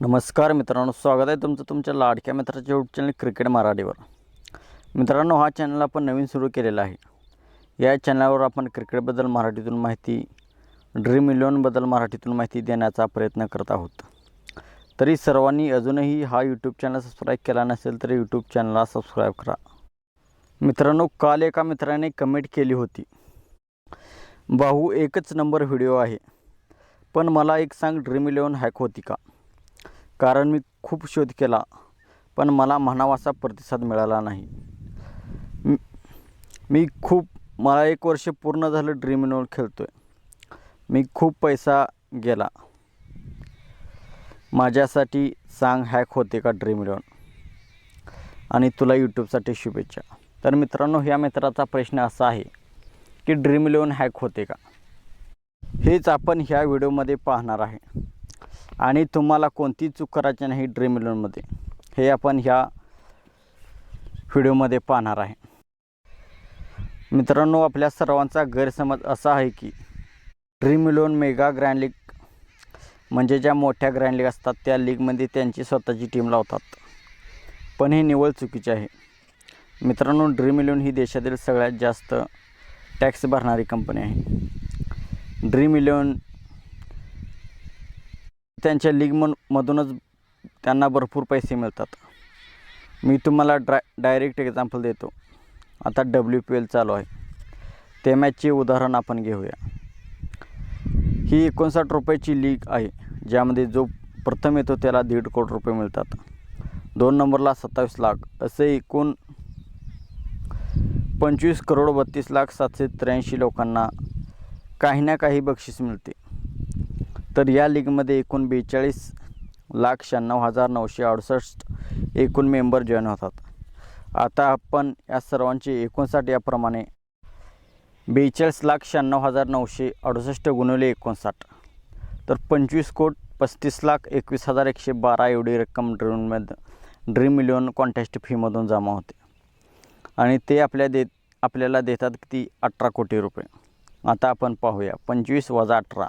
नमस्कार मित्रांनो स्वागत आहे तुमचं तुमच्या लाडक्या मित्राच्या यूट्यूब चॅनल क्रिकेट मराठीवर. मित्रांनो हा चॅनल आपण नवीन सुरू केलेला आहे. या चॅनलवर आपण क्रिकेटबद्दल मराठीतून माहिती ड्रीम इलेवनबद्दल मराठीतून माहिती देण्याचा प्रयत्न करत आहोत. तरी सर्वांनी अजूनही हा यूट्यूब चॅनल सबस्क्राईब केला नसेल तर यूट्यूब चॅनलला सबस्क्राईब करा. मित्रांनो काल एका मित्राने कमेंट केली होती. भाऊ एकच नंबर व्हिडिओ आहे. पण मला एक सांग ड्रीम इलेवन हॅक होती का? कारण मी खूप शोध केला पण मला म्हणावासा प्रतिसाद मिळाला नाही. मी- खूप मला एक वर्ष पूर्ण झालं ड्रीम इलेव्हन खेळतो आहे मी खूप पैसा गेला. माझ्यासाठी सांग हॅक होते का ड्रीम इलेव्हन आणि तुला यूट्यूबसाठी शुभेच्छा. तर मित्रांनो ह्या मित्राचा प्रश्न असा आहे की ड्रीम इलेवन हॅक होते का? हेच आपण ह्या व्हिडिओमध्ये पाहणार आहे. आणि तुम्हाला कोणती चूक करायची नाही ड्रीम इलेवनमध्ये हे आपण ह्या व्हिडिओमध्ये पाहणार आहे. मित्रांनो आपल्या सर्वांचा गैरसमज असा आहे की Dream Eleven mega grand league म्हणजे ज्या मोठ्या ग्रँड लीग असतात त्या लीगमध्ये त्यांची स्वतःची टीम लावतात. पण हे निवळ चुकीचे आहे. मित्रांनो ड्रीम इलेवन ही देशातील सगळ्यात जास्त टॅक्स भरणारी कंपनी आहे. ड्रीम इलेवन त्यांच्या लीगमन मधूनच त्यांना भरपूर पैसे मिळतात. मी तुम्हाला ड्राय डायरेक्ट एक्झाम्पल देतो. आता डब्ल्यू पी एल चालू आहे. ते मॅचचे उदाहरण आपण घेऊया. ही एकोणसाठ रुपयाची लीग आहे. ज्यामध्ये जो प्रथम येतो त्याला दीड कोटी रुपये मिळतात. दोन नंबरला सत्तावीस लाख. असे एकूण पंचवीस करोड बत्तीस लाख सातशे त्र्याऐंशी लोकांना काही ना काही बक्षीस मिळते. तर या लीगमध्ये एकूण बेचाळीस लाख शहाण्णव हजार नऊशे अडुसष्ट एकूण मेंबर जॉईन होतात. आता आपण या सर्वांचे एकोणसाठ याप्रमाणे बेचाळीस लाख शहाण्णव हजार नऊशे अडुसष्ट गुणिले एकोणसाठ. तर पंचवीस कोट पस्तीस लाख एकवीस हजार एकशे बारा एवढी रक्कम ड्रीममध्ये ड्रीम मिलियन कॉन्टेस्ट फीमधून जमा होते. आणि ते आपल्या देत आपल्याला देतात किती? अठरा कोटी रुपये. आता आपण पाहूया. पंचवीस वजा अठरा.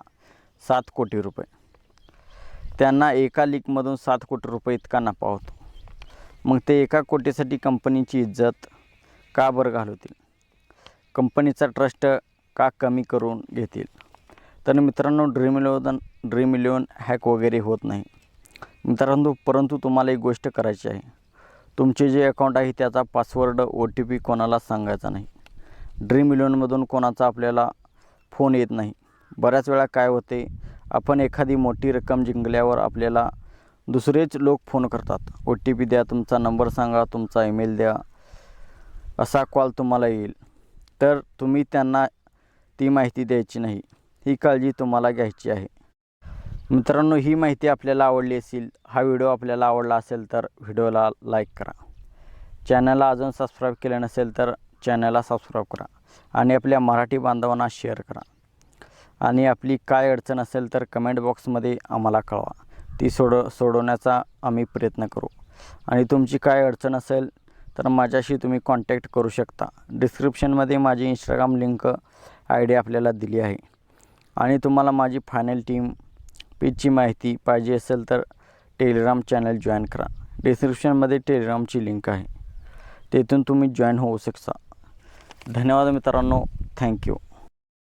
सात कोटी रुपये. त्यांना एका लीकमधून सात कोटी रुपये इतका नफा होतो. मग ते एका कोटीसाठी कंपनीची इज्जत का बरं घालवतील? कंपनीचा ट्रस्ट का कमी करून घेतील? तर मित्रांनो Dream Eleven Dream Eleven hack वगैरे होत नाही. मित्रांनो परंतु तुम्हाला एक गोष्ट करायची आहे. तुमचे जे अकाउंट आहे त्याचा पासवर्ड ओ टी पी कोणाला सांगायचा नाही. ड्रीम इलेवनमधून कोणाचा आपल्याला फोन येत नाही. बऱ्याच वेळा काय होते आपण एखादी मोठी रक्कम जिंकल्यावर आपल्याला दुसरेच लोक फोन करतात. ओ टी पी द्या तुमचा नंबर सांगा तुमचा ईमेल द्या असा कॉल तुम्हाला येईल. तर तुम्ही त्यांना ती माहिती द्यायची नाही. ही काळजी तुम्हाला घ्यायची आहे. मित्रांनो ही माहिती आपल्याला आवडली असेल हा व्हिडिओ आपल्याला आवडला असेल तर व्हिडिओला लाईक करा. चॅनलला अजून सबस्क्राईब केलं नसेल तर चॅनलला सबस्क्राईब करा आणि आपल्या मराठी बांधवांना शेअर करा. आणि आपली काय अडचण असेल तर कमेंट बॉक्समध्ये आम्हाला कळवा. ती सोड सोडवण्याचा आम्ही प्रयत्न करू. आणि तुमची काय अडचण असेल तर माझ्याशी तुम्ही कॉन्टॅक्ट करू शकता. डिस्क्रिप्शनमध्ये माझी इंस्टाग्राम लिंक आय डी आपल्याला दिली आहे. आणि तुम्हाला माझी फायनल टीम पिचची माहिती पाहिजे असेल तर टेलिग्राम चॅनल जॉईन करा. डिस्क्रिप्शनमध्ये टेलिग्रामची लिंक आहे. तेथून तुम्ही जॉईन होऊ शकता. धन्यवाद मित्रांनो. थँक्यू